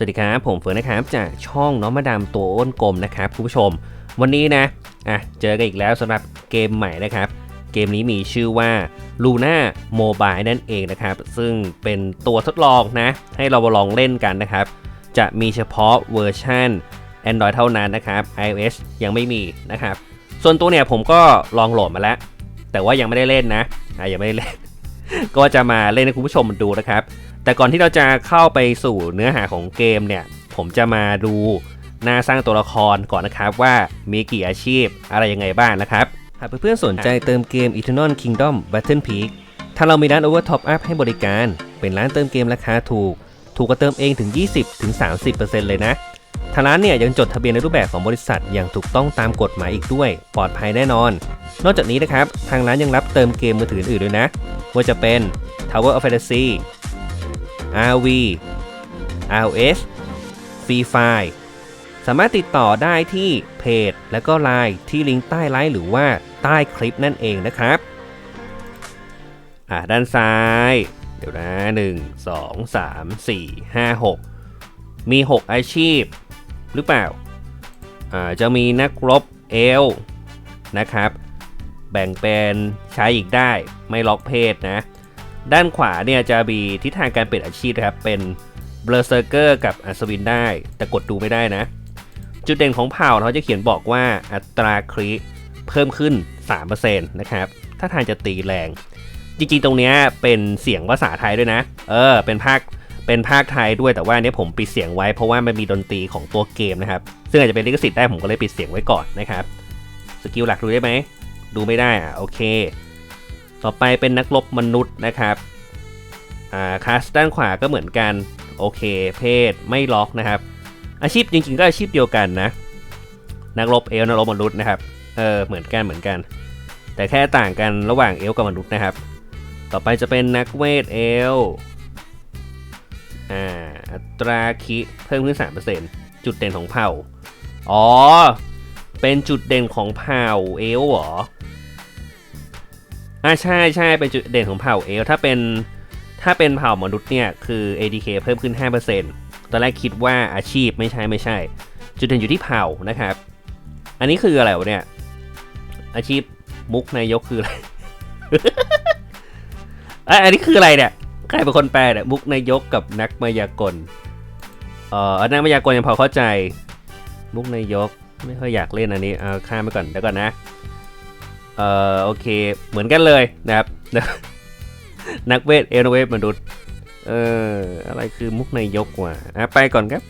สวัสดีครับ ผมเฟิร์นนะครับจากช่องน้องมาดามตัวอ้นกลมนะครับคุณผู้ชม วันนี้นะอะเจอกันอีกแล้วสำหรับเกมใหม่นะครับ เกมนี้มีชื่อว่า Luna Mobile นั่นเองนะครับ ซึ่งเป็นตัวทดลองนะ ให้เรามาลองเล่นกันนะครับ จะมีเฉพาะเวอร์ชัน Android เท่านั้นนะครับ iOS ยังไม่มีนะครับ ส่วนตัวเนี่ยผมก็ลองโหลดมาแล้ว แต่ว่ายังไม่ได้เล่นนะอะยังไม่ได้เล่น ก็จะมาเล่นให้คุณผู้ชมดูนะครับ แต่ก่อนที่เราจะเข้าไปสู่เนื้อหาของเกมเนี่ย ผมจะมาดูหน้าสร้างตัวละครก่อนนะครับว่ามีกี่อาชีพอะไรยังไงบ้างนะครับ หากเพื่อนๆสนใจเติมเกม Eternal Kingdom Battle Peak ทาเรามีร้าน Over Top Up ให้บริการ เป็นร้านเติมเกมราคาถูก ถูกกว่าเติมเองถึง 20-30%เลยนะ ทางร้านเนี่ยยังจดทะเบียนในรูปแบบของบริษัทอย่างถูกต้องตามกฎหมายอีกด้วย ปลอดภัยแน่นอน นอกจากนี้นะครับ ทางร้านยังรับเติมเกมมือถืออื่นด้วยนะ ว่าจะเป็น Tower of Fantasy RV r s Free Fire สามารถติดต่อได้ที่เพจ และก็ไลน์ที่ลิงก์ใต้ไลฟ์หรือว่าใต้คลิปนั่นเองนะครับอ่าด้านซ้าย เดี๋ยวนะ 1 2 3 4 5 6 มี 6 อาชีพ หรือเปล่าจะมีนักรบเอลนะครับ แบ่งเป็นชายอีกได้ไม่ล็อกเพศนะ ด้านขวาเนี่ยจะมีทิศทางการเปลี่ยนอาชีพนะครับ เป็นเบลเซอร์เกอร์กับอัศวินได้ แต่กดดูไม่ได้นะ จุดเด่นของเผ่าเขาจะเขียนบอกว่าอัตราคริเพิ่มขึ้น 3%นะครับ ถ้าทางจะตีแรง จริงๆ ตรงเนี้ยเป็นเสียงภาษาไทยด้วยนะ เออ เป็นภาค เป็นภาคไทยด้วยแต่ว่าเนี้ยผมปิดเสียงไว้เพราะว่ามันมีดนตรีของตัวเกมนะครับ ซึ่งอาจจะเป็นลิขสิทธิ์ได้ผมก็เลยปิดเสียงไว้ก่อนนะครับ สกิลหลักดูได้ไหม ดูไม่ได้อะโอเค ต่อไปเป็นนักรบมนุษย์นะครับ อ่าคาสด้านขวาก็เหมือนกันโอเค เพศไม่ล็อกนะครับ อาชีพจริงๆก็อาชีพเดียวกันนะ นักรบเอลนักรบมนุษย์นะครับ เออเหมือนกันเหมือนกัน แต่แค่ต่างกันระหว่างเอลกับมนุษย์นะครับ ต่อไปจะเป็นนักเวทเอล อ่าอัตราคิเพิ่มขึ้น 3%จุดเด่นของเผ่า อ๋อ เป็นจุดเด่นของเผ่าเอลเหรอ อ่าใช่ใช่เป็นจุดเด่นของเผ่าเอลถ้าเป็นถ้าเป็นเผ่ามนุษย์เนี่ย คือ ADK เพิ่มขึ้น 5%ตอนแรกคิดว่าอาชีพไม่ใช่ไม่ใช่ จุดเด่นอยู่ที่เผ่านะครับ อันนี้คืออะไรวะเนี่ย อาชีพมุกนายกคืออะไรอันนี้คืออะไรเนี่ย ใครเป็นคนแปลเนี่ยมุกนายกกับนักมายากลเอ่อนักมายากลยังพอเข้าใจ มุกนายกไม่ค่อยอยากเล่นอันนี้เอาข้ามไปก่อนเดี๋ยวก่อนนะเอ่อโอเคเหมือนกันเลยนะครับ นักเวทเอโนเวทมนุษย์เอออะไรคือมุกนายกว่ะอะไปก่อนครับ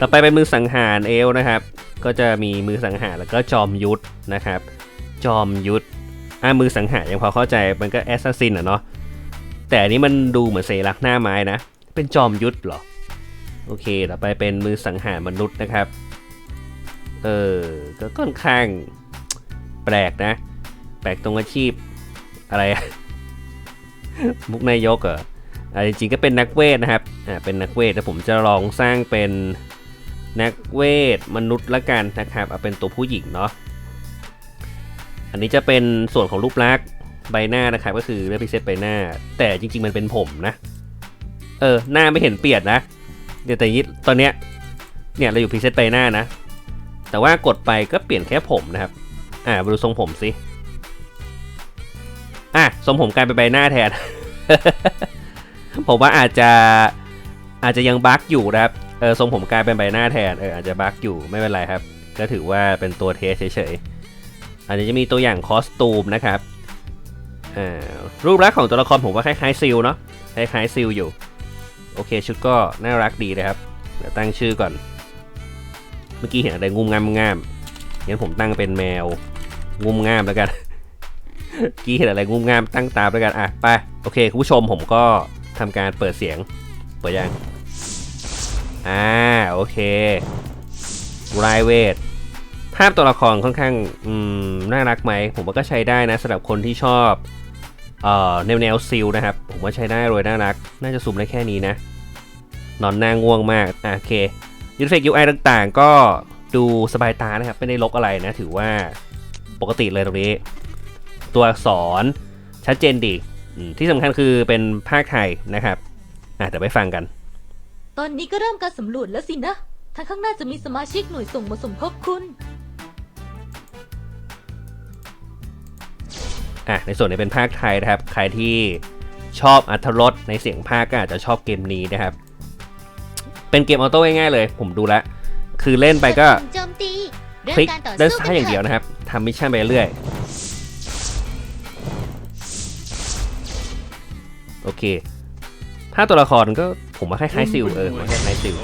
ต่อไปเป็นมือสังหารเอลนะครับ ก็จะมีมือสังหารแล้วก็จอมยุทธนะครับ จอมยุทธอะมือสังหารยังพอเข้าใจมันก็แอสซัสซินอะเนาะ แต่อันนี้มันดูเหมือนเซรักหน้าไม้นะ เป็นจอมยุทธเหรอ โอเค ต่อไปเป็นมือสังหารมนุษย์นะครับ เออ ก็ค่อนข้างแปลกนะ แปลกตรงอาชีพอะไร มุกนายกเหรออ่าจริงๆก็เป็นนักเวทนะครับ อ่า เป็นนักเวทแต่ผมจะลองสร้างเป็นนักเวทมนุษย์ละกันนะครับ เอาเป็นตัวผู้หญิงเนาะ อันนี้จะเป็นส่วนของรูปลักษณ์ ใบหน้านะครับก็คือเลือกพิเศษใบหน้า แต่จริง ๆ มันเป็นผมนะ เออหน้าไม่เห็นเปลี่ยนนะเดี๋ยวแต่นี้ตอนเนี้ยเนี่ยเราอยู่พิเศษใบหน้านะ แต่ว่ากดไปก็เปลี่ยนแค่ผมนะครับ อ่าดูทรงผมสิอะทรงผมกลายเป็นใบหน้าแทน ผมว่าอาจจะอาจจะยังบั๊กอยู่นะครับเออทรงผมกลายเป็นใบหน้าแทนเอออาจจะบั๊กอยู่ไม่เป็นไรครับ ก็ถือว่าเป็นตัวเทสเฉยๆอันนี้จะมีตัวอย่างคอสตูมนะครับ รูปลักษณ์ของตัวละครผมว่าคล้ายๆซิลเนาะคล้ายๆซิลอยู่ โอเคชุดก็น่ารักดีนะครับเดี๋ยวตั้งชื่อก่อน เมื่อกี้เห็นอะไรงุมงามงามงั้นผมตั้งเป็นแมวงุมงามแล้วกันกี้เห็นอะไรงุมงามตั้งตามแล้วกันอะไปโอเคคุณผู้ชมผมก็ทำการเปิดเสียงเปิดยังอ่าโอเคไรเวทภาพตัวละครค่อนข้างอืมน่ารักไหม ผมว่าก็ใช้ได้นะสำหรับคนที่ชอบ แนวแนวซิลนะครับ ผมว่าใช้ได้โดยน่ารัก น่าจะซูมได้แค่นี้นะ นอนหน้าง่วงมากอะโอเคยูเฟกยูไอต่างๆ ก็ดูสบายตานะครับ ไม่ได้ลกอะไรนะ ถือว่าปกติเลยตรงนี้ ตัวอักษรชัดเจนดี ที่สำคัญคือเป็นภาคไทยนะครับอะเดี๋ยวไปฟังกัน ตอนนี้ก็เริ่มการสำรวจแล้วสินะ ทางข้างหน้าจะมีสมาชิกหน่วยส่งมาสมทบคุณ อะในส่วนนี้เป็นภาคไทยนะครับ ใครที่ชอบอัธรสในเสียงภาคก็อาจจะชอบเกมนี้นะครับ เป็นเกมออโต้ง่ายๆเลย ผมดูแล้วคือเล่นไปก็โจมตีเริ่คลิกมการต่อด้านสู้ซ้ายอย่างเดียวนะครับทำมิชชั่นไปเรื่อยโอเค ถ้าตัวละครก็ผมว่าคล้ายๆซิลเออมันคล้ายๆซิล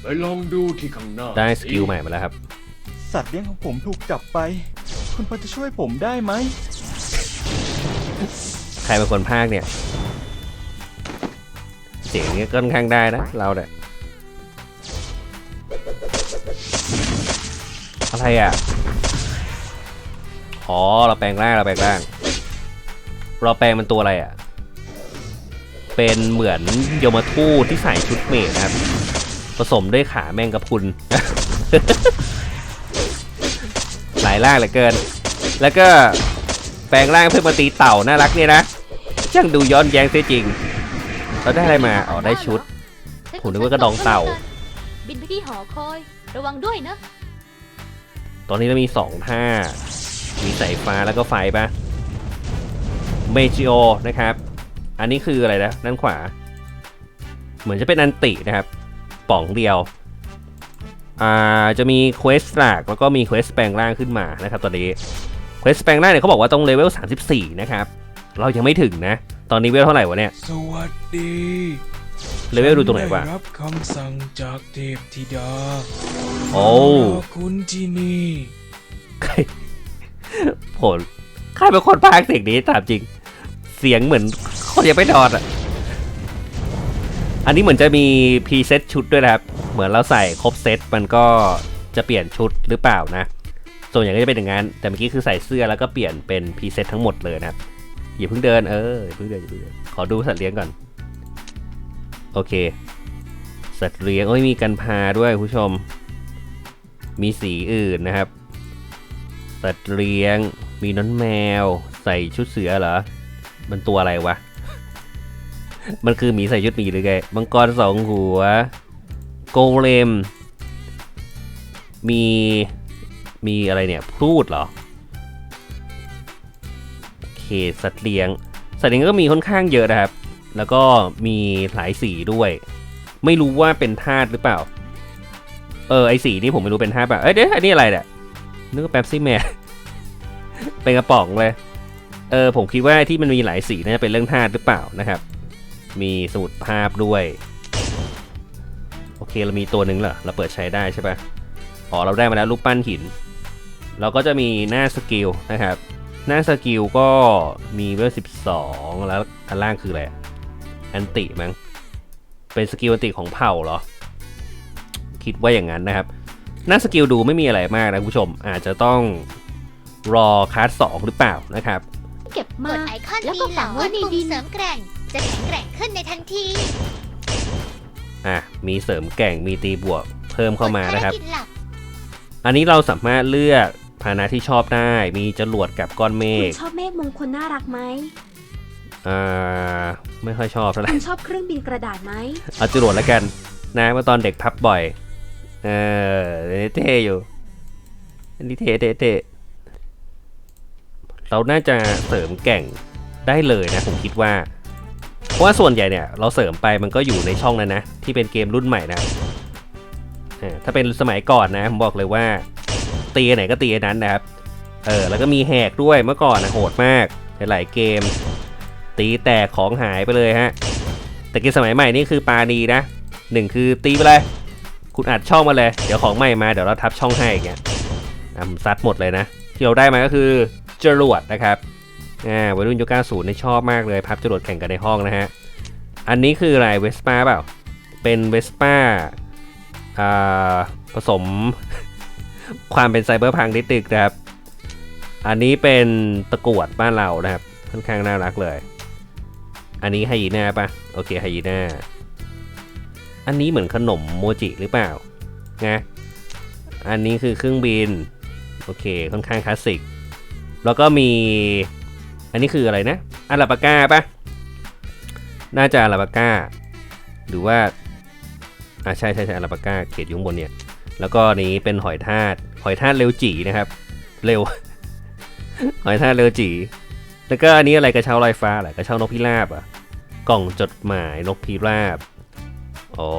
ไปลองดูที่ข้างหน้าได้สกิลใหม่มาแล้วครับ สัตว์เลี้ยงของผมถูกจับไป คุณพอจะช่วยผมได้ไหมใค รเป็นคนภาคเนี่ย เสียงนี้ก็ค่อนข้างได้นะ เราเนี่ยอะไรอะ อ๋อ เราแปลงร่าง เราแปลงร่าง เราแปลงเป็นตัวอะไรอะ เป็นเหมือนโยมทูตที่ใส่ชุดเมดนะครับ ผสมด้วยขาแมงกะพุน หลายร่างเหลือเกิน แล้วก็แปลงร่างเพื่อมาตีเต่าน่ารักเนี่ยนะ ช่างดูย้อนแย้งเสียจริง เราได้อะไรมาอ๋อได้ชุด ผมนึกว่ากระดองเต่า บินไปที่หอคอย ระวังด้วยนะ ตอนนี้เรามีสองท่า มีสายฟ้าแล้วก็ไฟปะเมจิโอนะครับ อันนี้คืออะไรนะด้านขวา เหมือนจะเป็นอันตินะครับป่องเดียว อ่า จะมีเควสหลักแล้วก็มีเควสแปลงร่างขึ้นมานะครับตอนนี้ เควสแปลงร่างเนี่ยเขาบอกว่าต้องเลเวล 34 นะครับ เรายังไม่ถึงนะ ตอนนี้เวลเท่าไหร่วะเนี่ย สวัสดีเลเวลดูตรงไหนวะ ฉัด้รับคำสั่งจากเทพธิดาโอ้รอคุณที่นี่ ใครผลใครเป็นคนพากย์เสียงนี้ถามจริง เสียงเหมือนคนยังไม่นอนอะ อันนี้เหมือนจะมีพรีเซตชุดด้วยนะครับ เหมือนเราใส่ครบเซตมันก็จะเปลี่ยนชุดหรือเปล่านะ ส่วนใหญ่ก็จะเป็นอย่างนั้น แต่เมื่อกี้คือใส่เสื้อแล้วก็เปลี่ยนเป็นพรีเซตทั้งหมดเลยนะครับ อย่าเพิ่งเดินเอออย่าเพิ่งเดินอย่าเพิ่งเดินขอดูสัตว์เลี้ยงก่อน โอเค สัตว์เลี้ยงโอ้ยมีกันพาด้วยคุณผู้ชม มีสีอื่นนะครับ สัตว์เลี้ยง มีน้องแมว ใส่ชุดเสือเหรอ มันตัวอะไรวะ มันคือหมีใส่ชุดหมีหรือไงมังกรสองหัว โกเลม มีมีอะไรเนี่ย พูดเหรอ สัตว์เลี้ยง สัตว์เลี้ยงก็มีค่อนข้างเยอะนะครับ แล้วก็มีหลายสีด้วย ไม่รู้ว่าเป็นธาตุหรือเปล่า เออไอสีนี่ผมไม่รู้เป็นธาตุเปล่าเอ้ยเดี๋ยวอันนี้อะไรเนี่ยนึกว่าแป๊บซี่แมนเป็นกระป๋องเลย เออผมคิดว่าที่มันมีหลายสีน่าจะเป็นเรื่องธาตุหรือเปล่านะครับ มีสมุดภาพด้วย โอเคเรามีตัวหนึ่งเหรอเราเปิดใช้ได้ใช่ปะอ๋อเราได้มาแล้วรูปปั้นหินเราก็จะมีหน้าสกิลนะครับ หน้าสกิลก็มีเวล12แล้วอันล่างคืออะไรอันติมั้งเป็นสกิลอันติของเผ่าเหรอ คิดว่าอย่างนั้นนะครับ หน้าสกิลดูไม่มีอะไรมากนะคุณผู้ชม อาจจะต้องรอคลาสสองหรือเปล่านะครับ เก็บกมาดไอคอนแล้วตีก็หลัฝังงบไว้นในปุ่มดินเสริมแกร่ง จะแข็งแกร่งขึ้นในทันทีอะมีเสริมแกร่งมีตีบวกเพิ่มเข้ามานะครับกดภารกิจหลักอันนี้เราสามารถเลือก พาหนะที่ชอบได้มีจรวดกับก้อนเมคุฆณชอบเมฆมงคลน่ารักไหมอ่าไม่ค่อยชอบเท่าไหร่ คุณชอบเครื่องบินกระดาษไหม เอาจรวดแล้วกัน นะเมื่อตอนเด็กพับบ่อย เอออันนี้เท่อยู่ อันนี้เท่เท่เท่เราน่าจะเสริมแกร่งได้เลยนะผมคิดว่า เพราะว่าส่วนใหญ่เนี่ย เราเสริมไปมันก็อยู่ในช่องนั้นนะ ที่เป็นเกมรุ่นใหม่นะเออถ้าเป็นสมัยก่อนนะ ผมบอกเลยว่า ตีไหนก็ตีนั้นนะครับ เออแล้วก็มีแหกด้วยเมื่อก่อนนะโหดมากหลายเกม ตีแตกของหายไปเลยฮะ แต่เกมสมัยใหม่นี่คือปาดีนะหนึ่งคือตีไปเลย คุณอัดช่องมาเลย เดี๋ยวของใหม่มาเดี๋ยวเราทับช่องให้อย่างเงี้ยอะซัดหมดเลยนะ ที่เราได้มาก็คือจรวดนะครับอ่าวัยรุ่นยุค90นี่ชอบมากเลยพับจรวดแข่งกันในห้องนะฮะ อันนี้คืออะไรเวสป้าเปล่า เป็นเวสป้าอ่าผสม ความเป็นไซเบอร์พังนิดนึงนะครับ อันนี้เป็นตะกรวดบ้านเรานะครับ ค่อนข้างน่ารักเลย อันนี้ไฮยีน่าปะโอเคไฮยีน่า อันนี้เหมือนขนมโมจิหรือเปล่านะอันนี้คือเครื่องบิน โอเค ค่อนข้างคลาสสิก แล้วก็มี อันนี้คืออะไรนะอาราบาก้าปะน่าจะอาราบาก้า หรือว่าอะใช่ใช่ใช่อาราปาก้าเขตอยุ้งบนเนี่ย แล้วก็นี้เป็นหอยทากหอยทากเร็วจีนะครับ เร็ว หอยทากเร็วจีแล้วก็อันนี้อะไรกระเช้าลอยฟ้าแหละกระเช้านกพิราบอะ กล่องจดหมายนกพิราบอ๋อ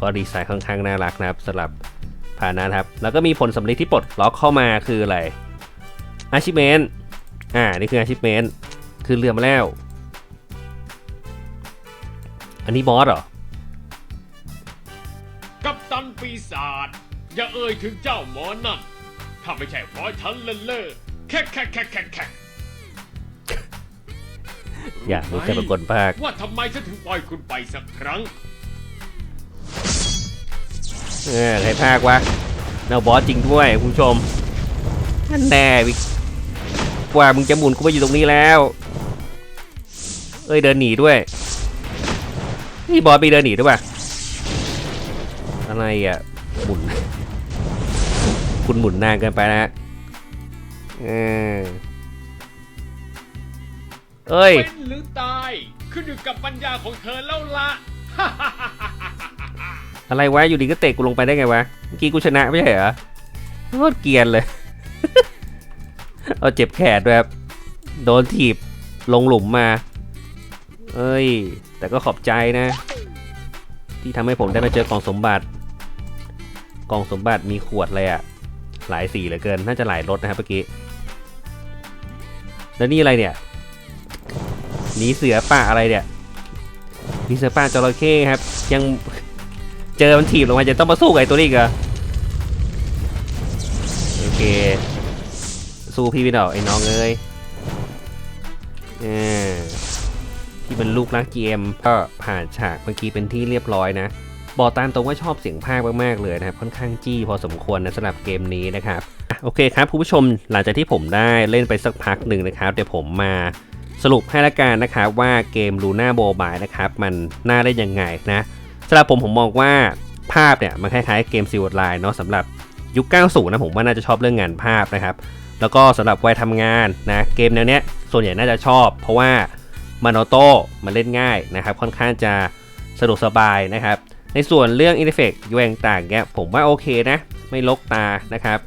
ก็ดีไซน์ค่อนข้างน่ารักนะครับสำหรับพาหนะครับ แล้วก็มีผลสำเร็จที่ปลดล็อกเข้ามาคืออะไร achievement อ่า นี่คือ achievement คือเรือมาแล้ว อันนี้บอสเหรอ ปตันปีศาจอย่าเอ่ยถึงเจ้าหมอนั่นถ้าไม่ใช่เพราะฉันเล่นเล่อแค่แค่แค่แค่แค่อยากรู้แค่ปรากฏภาคว่าทำไมฉันถึงปล่อยคุณไปสักครั้ง เออใครภาควะเนาบอสจริงด้วยคุณผู้ชมนั่นแน่วิกว่ามึงจะหมุนกูมาอยู่ตรงนี้แล้ว เอ้ยเดินหนีด้วยนี่บอสมีเดินหนีด้วยป่ะ อะไรอะหมุน คุณหมุนนานเกินไปนะฮะเออเอ้ย เป็นหรือตายขึ้นอยู่กับปัญญาของเธอแล้วละอะไรวะ อยู่ดีก็เตะกูลงไปได้ไงวะ เมื่อกี้กูชนะไม่ใช่เหรอโคตรเกรียนเลย เอาเจ็บแขนด้วยครับโดนถีบลงหลุมมา เอ้ย แต่ก็ขอบใจนะ ที่ทำให้ผมได้มาเจอกล่องสมบัติ กล่องสมบัติมีขวดอะไรอะหลายสีเหลือเกิน น่าจะหลายรสนะครับเมื่อกี้ แล้วนี่อะไรเนี่ยหนีเสือป่าอะไรเนี่ยหนีเสือป่าจระเข้ครับ ยังเจอมันถีบลงมาจะต้องมาสู้กับไอ้ตัวนี้อีกเหรอโอเค สู้พี่พี่ดอกไอ้น้องเอ้ยเออที่เป็นลูกรักเกมก็ผ่านฉากเมื่อกี้เป็นที่เรียบร้อยนะ บอกตามตรงว่าชอบเสียงภาคมากๆเลยนะครับค่อนข้างจี้พอสมควรนะสำหรับเกมนี้นะครับโอเคครับคุณผู้ชมหลังจากที่ผมได้เล่นไปสักพักหนึ่งนะครับ เดี๋ยวผมมาสรุปให้ละกันนะครับว่าเกม Luna Mobile นะครับมันน่าเล่นยังไงนะสำหรับผมผมมองว่าภาพเนี่ยมันคล้ายๆเกมซิลไลน์เนาะสำหรับยุค 90 นะผมว่าน่าจะชอบเรื่องงานภาพนะครับ แล้วก็สำหรับวัยทำงานนะเกมแนวเนี้ยส่วนใหญ่น่าจะชอบ เพราะว่ามันออโต้มันเล่นง่ายนะครับ ค่อนข้างจะสะดวกสบายนะครับ ในส่วนเรื่องอินเทอร์เฟกแองต่างเงี้ยผมว่าโอเคนะ ไม่ลกตานะครับ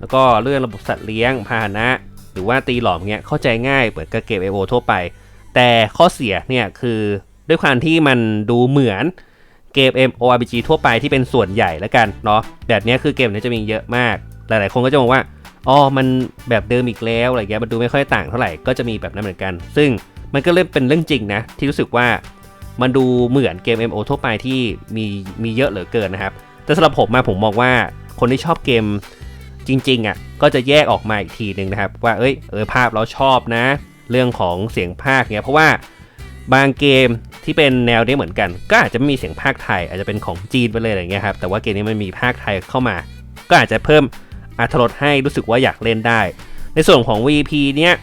แล้วก็เรื่องระบบสัตว์เลี้ยงพาหนะ หรือว่าตีหลอมเงี้ยเข้าใจง่ายเหมือนกับเกม i o ทั่วไป แต่ข้อเสียเนี่ยคือด้วยความที่มันดูเหมือนเกม MORPG ทั่วไปที่เป็นส่วนใหญ่แล้วกันเนาะแบบนี้คือเกมเนี้ยจะมีเยอะมาก หลายๆ คนก็จะมองว่าอ๋อมันแบบเดิมอีกแล้วอะไรเงี้ยมันดูไม่ค่อยต่างเท่าไหร่ก็จะมีแบบนั้นเหมือนกัน ซึ่งมันก็เริ่มเป็นเรื่องจริงนะที่รู้สึกว่า มันดูเหมือนเกม MO ทั่วไปที่มีมีเยอะเหลือเกินนะครับ แต่สำหรับผมมาผมมองว่าคนที่ชอบเกมจริงๆอะก็จะแยกออกมาอีกทีหนึ่งนะครับ ว่าเอ้ยเออภาพเราชอบนะ เรื่องของเสียงภาคเนี้ยเพราะว่าบางเกมที่เป็นแนวนี้เหมือนกัน ก็อาจจะไม่มีเสียงภาคไทย อาจจะเป็นของจีนไปเลยอะไรเงี้ยครับแต่ว่าเกมนี้มันมีภาคไทยเข้ามา ก็อาจจะเพิ่มอัตรสให้รู้สึกว่าอยากเล่นได้ ในส่วนของ VP เนี้ย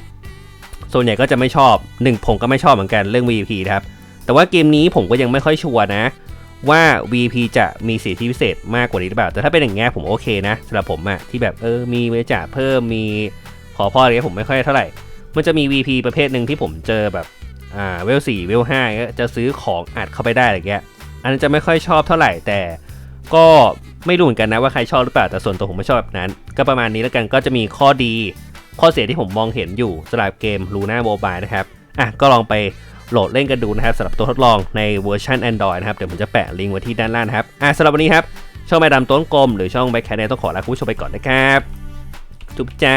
ส่วนใหญ่ก็จะไม่ชอบหนึ่งผมก็ไม่ชอบเหมือนกันเรื่อง VP นะครับ แต่ว่าเกมนี้ผมก็ยังไม่ค่อยชัวร์นะ ว่า VP จะมีสิทธิพิเศษมากกว่านี้หรือเปล่า แต่ถ้าเป็นอย่างเงี้ยผมโอเคนะสำหรับผมอะที่แบบเออมีบริจาคเพิ่มมีขอพ่ออะไรเงี้ยผมไม่ค่อยเท่าไหร่ มันจะมี VP ประเภทหนึ่งที่ผมเจอแบบอ่าเวลสี่เวลห้าจะซื้อของอัดเข้าไปได้อะไรเงี้ยอันนั้นจะไม่ค่อยชอบเท่าไหร่แต่ก็ไม่รู้เหมือนกันนะว่าใครชอบหรือเปล่าแต่ส่วนตัวผมไม่ชอบแบบนั้น ก็ประมาณนี้แล้วกันก็จะมีข้อดี ข้อเสียที่ผมมองเห็นอยู่สำหรับเกม Luna Mobile นะครับอะก็ลองไป โหลดเล่นกันดูนะครับสำหรับตัวทดลองในเวอร์ชัน Android นะครับ เดี๋ยวผมจะแปะลิงก์ไว้ที่ด้านล่างนะครับอะสำหรับวันนี้ครับ ช่องแม่ดำต้นกลมหรือช่องแบ็คแคทเนี่ยต้องขอลาคุณผู้ชมไปก่อนนะครับ จุ๊บจ้า